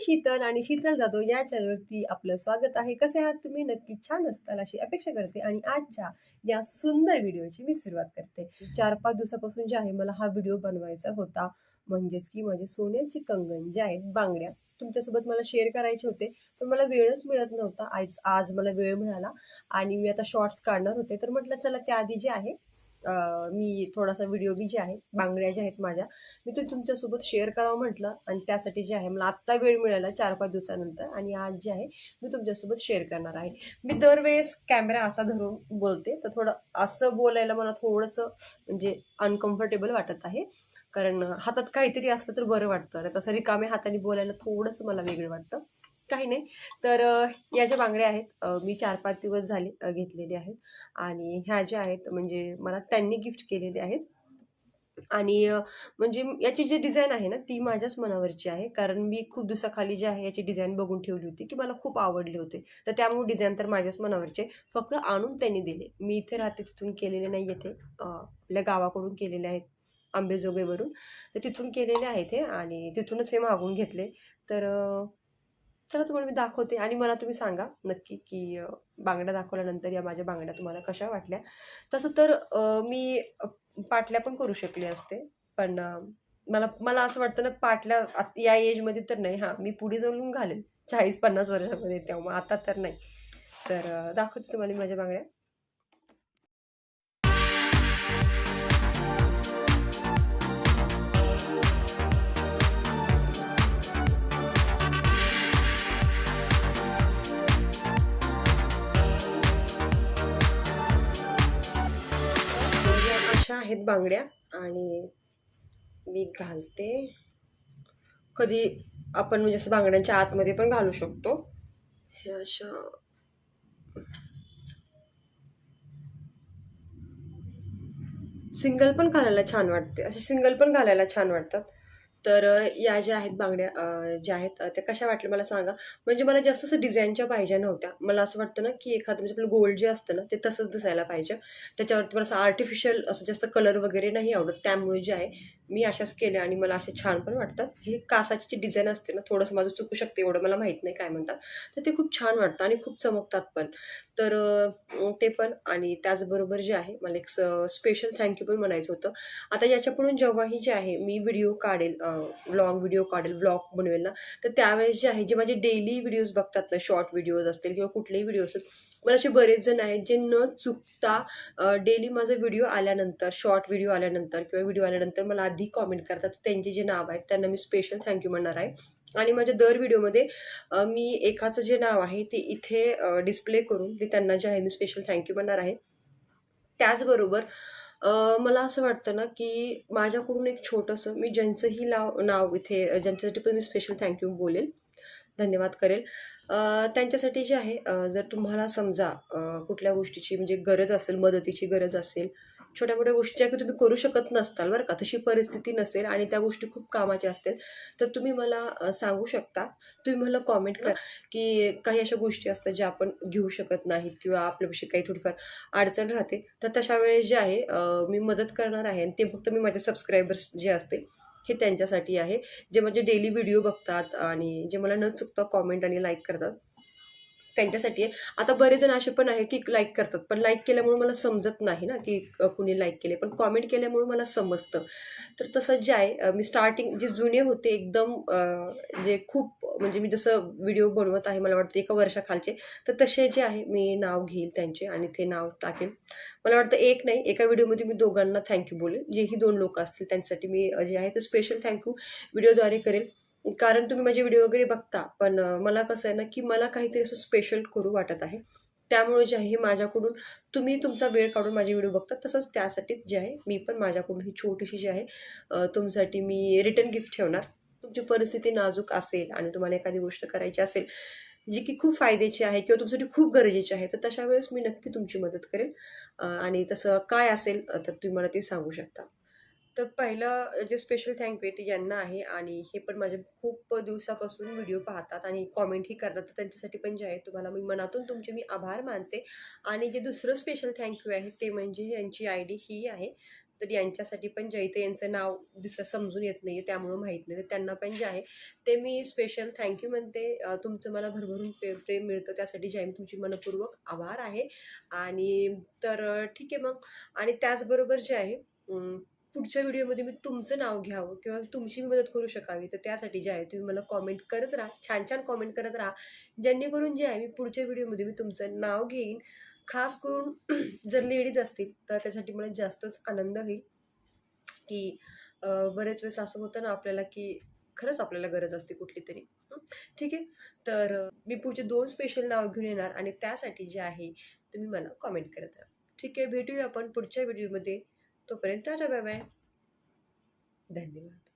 शीतल आणि शीतल जाधव या चॅनलवरती आपलं स्वागत आहे. कसे आहात तुम्ही? नक्की छान असताल अशी अपेक्षा करते आणि आजच्या या सुंदर व्हिडिओची मी सुरुवात करते. चार पाच दिवसापासून जे आहे मला हा व्हिडिओ बनवायचा होता. म्हणजेच की माझे सोन्याचे कंगन जे आहेत बांगड्या तुमच्यासोबत मला शेअर करायचे होते पण मला वेळच मिळत नव्हता. आज आज मला वेळ मिळाला आणि मी आता शॉर्ट्स काढणार होते. तर म्हटलं चला त्याआधी जे आहे मी थोडासा व्हिडिओ बी जे आहे बांगड्या ज्या आहेत माझ्या. मी ते तुमच्यासोबत शेअर करावं म्हटलं आणि त्यासाठी जे आहे मला आत्ता वेळ मिळाला चार पाच दिवसानंतर आणि आज जे आहे मी तुमच्यासोबत शेअर करणार आहे. मी दरवेळेस कॅमेरा असा धरून बोलते तर थोडं असं बोलायला मला थोडंसं म्हणजे अनकम्फर्टेबल वाटत आहे. कारण हातात काहीतरी असलं तर बरं वाटतं तसं रिकाम्या हाताने बोलायला थोडंसं मला वेगळं वाटतं. काही नाही. तर या ज्या बांगड्या आहेत मी चार पाच दिवस झाले घेतलेले आहेत. आणि ह्या ज्या आहेत म्हणजे मला त्यांनी गिफ्ट केलेले आहेत. आणि म्हणजे याची जी डिझाईन आहे ना ती माझ्याच मनावरची आहे. कारण मी खूप दिवसाखाली जी आहे याची डिझाईन बघून ठेवली होती की मला खूप आवडले होते. तर त्यामुळे डिझाईन तर माझ्याच मनावरचे फक्त आणून त्यांनी दिले. मी इथे राहते तिथून केलेले नाही येथे आपल्या गावाकडून केलेले आहेत आंबेजोगाईवरून. तर तिथून केलेले आहेत हे आणि तिथूनच हे मागून घेतले. तर चला तुम्हाला मी दाखवते. आणि मला तुम्ही सांगा नक्की की बांगड्या दाखवल्यानंतर या माझ्या बांगड्या तुम्हाला कशा वाटल्या. तसं तर मी पाटल्या पण करू शकले असते. पण मला मला असं वाटतं ना पाटल्या आत- या एजमध्ये तर नाही. हां मी पुढे जाऊन घालेन. चाळीस पन्नास वर्षामध्ये तेव्हा. आता तर नाही. तर दाखवते तुम्हाला मी माझ्या बांगड्या. आहेत बांगड्या आणि मी घालते. कधी आपण म्हणजे असं बांगड्यांच्या आतमध्ये पण घालू शकतो. हे अशा सिंगल पण घालायला छान वाटते. असे सिंगल पण घालायला छान वाटतात. तर या ज्या आहेत बांगड्या ज्या आहेत त्या कशा वाटल्या मला सांगा? म्हणजे मला जास्त असं डिझाईनच्या पाहिजे नव्हत्या. मला असं वाटतं ना की एखादं म्हणजे आपलं गोल्ड जे असतं ना ते तसंच दिसायला पाहिजे. त्याच्यावरती मला असं आर्टिफिशियल असं जास्त कलर वगैरे नाही आवडत. त्यामुळे जे आहे मी अशाच केल्या आणि मला असे छान पण वाटतात. हे कासाची जी डिझाईन असते ना थोडंसं माझं चुकू शकते एवढं मला माहीत नाही काय म्हणतात. तर ते खूप छान वाटतं आणि खूप चमकतात पण. तर ते पण आणि त्याचबरोबर जे आहे मला एक स्पेशल थँक्यू पण म्हणायचं होतं. आता याच्याकडून जेव्हाही जे आहे मी व्हिडिओ काढेल लॉंग व्हिडिओ काढेल ब्लॉग बनवेल ना. तर त्यावेळेस जे आहे जे माझे डेली व्हिडिओज बघतात ना शॉर्ट व्हिडिओज असतील किंवा कुठलेही व्हिडिओ असतील मला असे बरेच जण आहेत जे न चुकता डेली माझा व्हिडिओ आल्यानंतर शॉर्ट व्हिडिओ आल्यानंतर किंवा व्हिडिओ आल्यानंतर मला आधी कॉमेंट करतात. त्यांचे जे नाव आहेत त्यांना मी स्पेशल थँक्यू म्हणणार आहे. आणि माझ्या दर व्हिडिओमध्ये मी एकाचं जे नाव आहे ते इथे डिस्प्ले करून ते त्यांना जे आहे मी स्पेशल थँक्यू म्हणणार आहे. त्याचबरोबर मला असं वाटतं ना की माझ्याकडून एक छोटंसं मी ज्यांचंही लाव नाव इथे ज्यांच्यासाठी पण मी स्पेशल थँक्यू बोलेल धन्यवाद करेल. त्यांच्यासाठी जे आहे जर तुम्हाला समजा कुठल्या गोष्टीची म्हणजे गरज असेल मदतीची गरज असेल छोट्या मोठ्या गोष्टी ज्या की तुम्ही करू शकत नसताल बरं का. तशी परिस्थिती नसेल आणि त्या गोष्टी खूप कामाच्या असतील तर तुम्ही मला सांगू शकता. तुम्ही मला कॉमेंट करा की काही अशा गोष्टी असतात ज्या आपण घेऊ शकत नाहीत किंवा आपल्यापाशी काही थोडीफार अडचण राहते तर तशा वेळेस जे आहे मी मदत करणार आहे आणि ते फक्त मी माझे सबस्क्रायबर्स जे असतील हे त्यांच्यासाठी आहे. जे माझे डेली व्हिडिओ बघतात आणि जे मला न चुकता कॉमेंट आणि लाईक करतात त्यांच्यासाठी आहे. आता बरेच जण असे पण आहेत की लाईक करतात. पण लाईक केल्यामुळे मला समजत नाही ना की कुणी लाईक केले. पण कॉमेंट केल्यामुळे मला समजतं. तर तसं जे आहे मी स्टार्टिंग जे जुने होते एकदम जे खूप म्हणजे मी जसं व्हिडिओ बनवत आहे मला वाटतं एका वर्षाखालचे तर तसे जे आहे मी नाव घेईल त्यांचे आणि ते नाव टाकेल. मला वाटतं एक नाही एका व्हिडिओमध्ये मी दोघांना थँक्यू बोलेल. जेही दोन लोक असतील त्यांच्यासाठी मी जे आहे ते स्पेशल थँक्यू व्हिडिओद्वारे करेल. कारण तुम्ही माझे व्हिडिओ वगैरे बघता पण मला कसं आहे ना की मला काहीतरी असं स्पेशल करू वाटत आहे. त्यामुळे जे आहे हे माझ्याकडून तुम्ही तुमचा वेळ काढून माझे व्हिडिओ बघता. तसंच त्यासाठीच जे आहे मी पण माझ्याकडून ही छोटीशी जी आहे तुमच्यासाठी मी रिटर्न गिफ्ट ठेवणार. तुमची परिस्थिती नाजूक असेल आणि तुम्हाला एखादी गोष्ट करायची असेल जी की खूप फायद्याची आहे किंवा तुमच्यासाठी खूप गरजेची आहे तर तशा वेळेस मी नक्की तुमची मदत करेन. आणि तसं काय असेल तर तुम्ही मला ते सांगू शकता. तर पहिलं जे स्पेशल थँक्यू आहे ते यांना आहे आणि हे पण माझे खूप दिवसापासून व्हिडिओ पाहतात आणि कॉमेंटही करतात. तर त्यांच्यासाठी पण जे आहे तुम्हाला मी मनातून तुमचे मी आभार मानते. आणि जे दुसरं स्पेशल थँक्यू आहे ते म्हणजे यांची आय डी ही आहे. तर यांच्यासाठी पण जे इथे यांचं नाव दिसं समजून येत नाही त्यामुळं माहीत नाही. तर त्यांना पण जे आहे ते मी स्पेशल थँक्यू म्हणते. तुमचं मला भरभरून प्रे प्रेम मिळतं. त्यासाठी जे आहे मी तुमची मनपूर्वक आभार आहे. आणि तर ठीक आहे मग. आणि त्याचबरोबर जे आहे पुढच्या व्हिडिओमध्ये मी तुमचं नाव घ्यावं किंवा तुमची मदत करू शकावी. तर त्यासाठी जे आहे तुम्ही मला कॉमेंट करत राहा. छान छान कॉमेंट करत राहा. जेणेकरून जे आहे मी पुढच्या व्हिडिओमध्ये मी तुमचं नाव घेईन. खास करून जर लेडीज असतील तर त्यासाठी मला जास्तच आनंद होईल. की बरेच वेळेस असं होतं ना आपल्याला की खरंच आपल्याला गरज असते कुठली तरी ठीक आहे? तर मी पुढचे दोन स्पेशल नाव घेऊन येणार आणि त्यासाठी जे आहे तुम्ही मला कॉमेंट करत राहा. ठीक आहे? भेटूया आपण पुढच्या व्हिडिओमध्ये. तोपर्यंत टाटा बाय बाय धन्यवाद